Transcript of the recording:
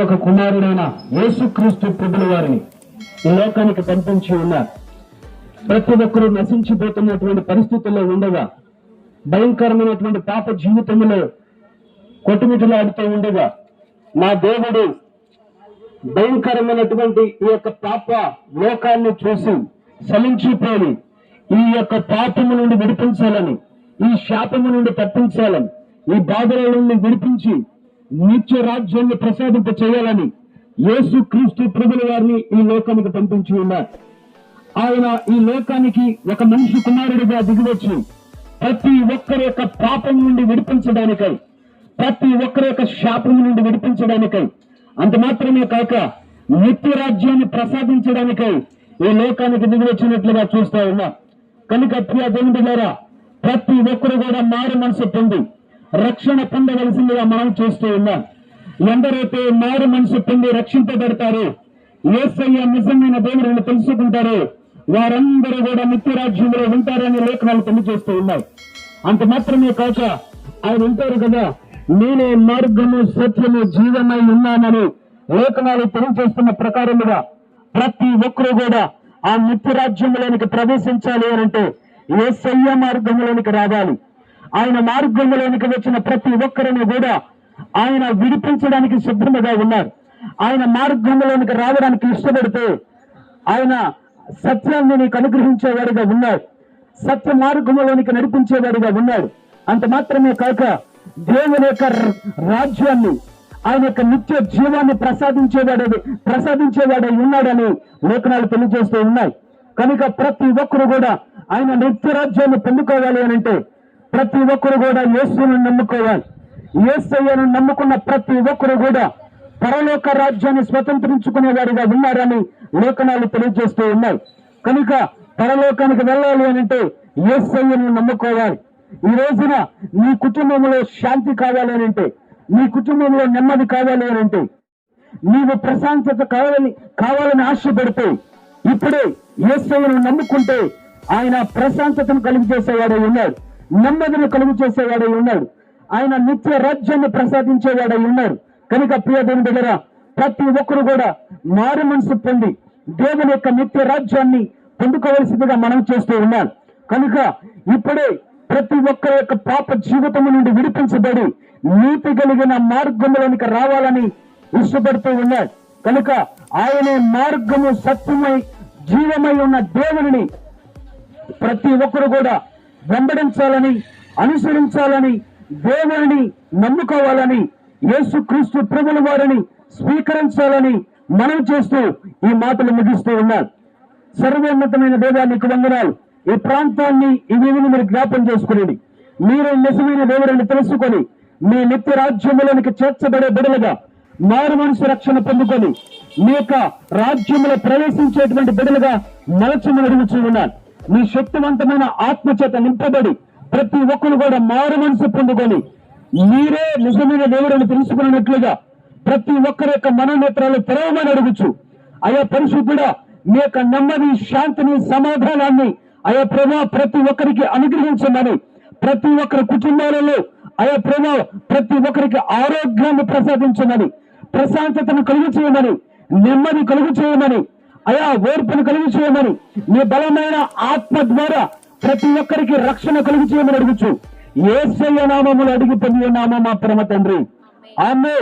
ఒక కుమారుడైన యేసుక్రీస్తు ప్రభుల వారిని ఈ లోకానికి పంపించి ఉన్నారు ప్రతి ఒక్కరూ నశించిపోతున్నటువంటి పరిస్థితుల్లో ఉండగా భయంకరమైనటువంటి పాప జీవితంలో కొట్టుమిటలాడుతూ ఉండగా నా దేవుడు భయంకరమైనటువంటి ఈ యొక్క పాప లోకాన్ని చూసి సలించిపోయి ఈ యొక్క పాపము నుండి విడిపించాలని ఈ శాపము నుండి తప్పించాలని ఈ బాధల నుండి విడిపించి నిత్య రాజ్యాన్ని ప్రసాదింప చేయాలని యేసు క్రీస్తు ప్రభుల వారిని ఈ లోకానికి పంపించి ఉన్నారు ఆయన ఈ లోకానికి ఒక మనిషి కుమారుడిగా దిగివచ్చి ప్రతి ఒక్కరి యొక్క పాపం నుండి విడిపించడానికై ప్రతి ఒక్కరి యొక్క శాపం నుండి విడిపించడానికై అంత మాత్రమే కాక నిత్య రాజ్యాన్ని ప్రసాదించడానికై ఈ లోకానికి దిగివచ్చినట్లుగా చూస్తా ఉన్నా. కనుక ప్రియ దేవుడి ద్వారా ప్రతి ఒక్కరు కూడా మారు మనసు పొంది రక్షణ పొందవలసిందిగా మనం చూస్తూ ఉన్నాం. ఎందరైతే మారు మనసు పొంది రక్షింపబడతారు ఏసయ్య నిజమైన దేవుడిని తెలుసుకుంటారు వారందరూ కూడా నిత్యరాజ్యంలో ఉంటారని లేఖనాలు తెలియజేస్తూ ఉన్నాయి. అంత మాత్రమే కాక ఆయన ఉంటారు కదా నేనే మార్గము సత్యము జీవమై ఉన్నానని లేఖనాలు తెలియజేస్తున్న ప్రకారముగా ప్రతి ఒక్కరు కూడా ఆ నిత్యరాజ్యంలోనికి ప్రవేశించాలి అని అంటే సయ్య మార్గంలోనికి రావాలి. ఆయన మార్గంలోనికి వచ్చిన ప్రతి ఒక్కరిని కూడా ఆయన విడిపించడానికి సిద్ధముగా ఉన్నారు. ఆయన మార్గంలోనికి రావడానికి ఇష్టపడితే ఆయన సత్యాన్ని నీకు అనుగ్రహించేవాడిగా ఉన్నాడు సత్య మార్గంలోనికి నడిపించేవాడిగా ఉన్నాడు అంత మాత్రమే కాక దేవుని యొక్క రాజ్యాన్ని ఆయన యొక్క నిత్య జీవాన్ని ప్రసాదించేవాడే ప్రసాదించేవాడై ఉన్నాడని లేఖనాలు తెలియజేస్తూ ఉన్నాయి. కనుక ప్రతి ఒక్కరు కూడా ఆయన నిత్య రాజ్యాన్ని పొందుకోవాలి అని అంటే ప్రతి ఒక్కరు కూడా యేసును నమ్ముకోవాలి. యేసయ్యను నమ్ముకున్న ప్రతి ఒక్కరు కూడా పరలోక రాజ్యాన్ని స్వతంత్రించుకునేవారిగా ఉన్నారని లేఖనాలు తెలియజేస్తూ ఉన్నాయి. కనుక పరలోకానికి వెళ్ళాలి అని అంటే యేసయ్యను నమ్ముకోవాలి. ఈ రోజున నీ కుటుంబంలో శాంతి కావాలి అని అంటే నీ కుటుంబంలో నెమ్మది కావాలి అని అంటే నీవు ప్రశాంతత కావాలని కావాలని ఆశపడితే ఇప్పుడే యేసయ్యను నమ్ముకుంటే ఆయన ప్రశాంతతను కలిగి చేసేవాడే ఉన్నాడు. నెమ్మదిని కలుగు చేసేవాడై ఉన్నాడు. ఆయన నిత్య రాజ్యాన్ని ప్రసాదించేవాడై ఉన్నాడు. కనుక ప్రియ దేవుని దగ్గర ప్రతి ఒక్కరు కూడా మారు మనసు పొంది దేవుని యొక్క నిత్య రాజ్యాన్ని పొందుకోవలసిందిగా మనం చేస్తూ ఉన్నాం. కనుక ఇప్పుడే ప్రతి ఒక్కరి యొక్క పాప జీవితము నుండి విడిపించబడి నీతి కలిగిన మార్గంలోనికి రావాలని ఇష్టపడుతూ ఉన్నాడు కనుక ఆయనే మార్గము సత్యమై జీవమై ఉన్న దేవుని ప్రతి ఒక్కరు కూడా వెంబడించాలని అనుసరించాలని దేవుని నమ్ముకోవాలని యేసుక్రీస్తు ప్రభుల వారిని స్వీకరించాలని మనం చేస్తూ ఈ మాటలు ముగిస్తూ ఉన్నారు సర్వోన్నతమైన దేవానికి వందనాలు. ఈ ప్రాంతాన్ని ఈ వీధిని మీరు జ్ఞాపం చేసుకునేది మీరు నిజమైన దేవుడిని తెలుసుకొని మీ నిత్య రాజ్యములోనికి చేర్చబడే బిడలుగా మారు మనసు రక్షణ పొందుకొని మీ యొక్క రాజ్యములో ప్రవేశించేటువంటి బిడలుగా మలచమని అడుగుతూ ఉన్నారు మీ శక్తివంతమైన ఆత్మచేత నింపబడి ప్రతి ఒక్కరు కూడా మారు మనసు పొందుకొని మీరే నిజమైన దేవుడని తెలుసుకున్నట్లుగా ప్రతి ఒక్కరి యొక్క మనోనేత్రాలు తెరవమని అడుగుచు. అయ్యా పరిశుద్ధుడా మీ యొక్క నెమ్మది శాంతిని సమాధానాన్ని అయా ప్రభా ప్రతి ఒక్కరికి అనుగ్రహించమని ప్రతి ఒక్కరి కుటుంబాలలో అయా ప్రభా ప్రతి ఒక్కరికి ఆరోగ్యాన్ని ప్రసాదించమని ప్రశాంతతను కలుగు చేయమని నెమ్మది కలుగు చేయమని అయా ఓర్పును కలిగి చేయమని నీ బలమైన ఆత్మ ద్వారా ప్రతి ఒక్కరికి రక్షణ కలిగి చేయమని అడుగుచు. ఏసయ్య నామములు అడిగి పొంది నామ మా పరమ తండ్రి. ఆమె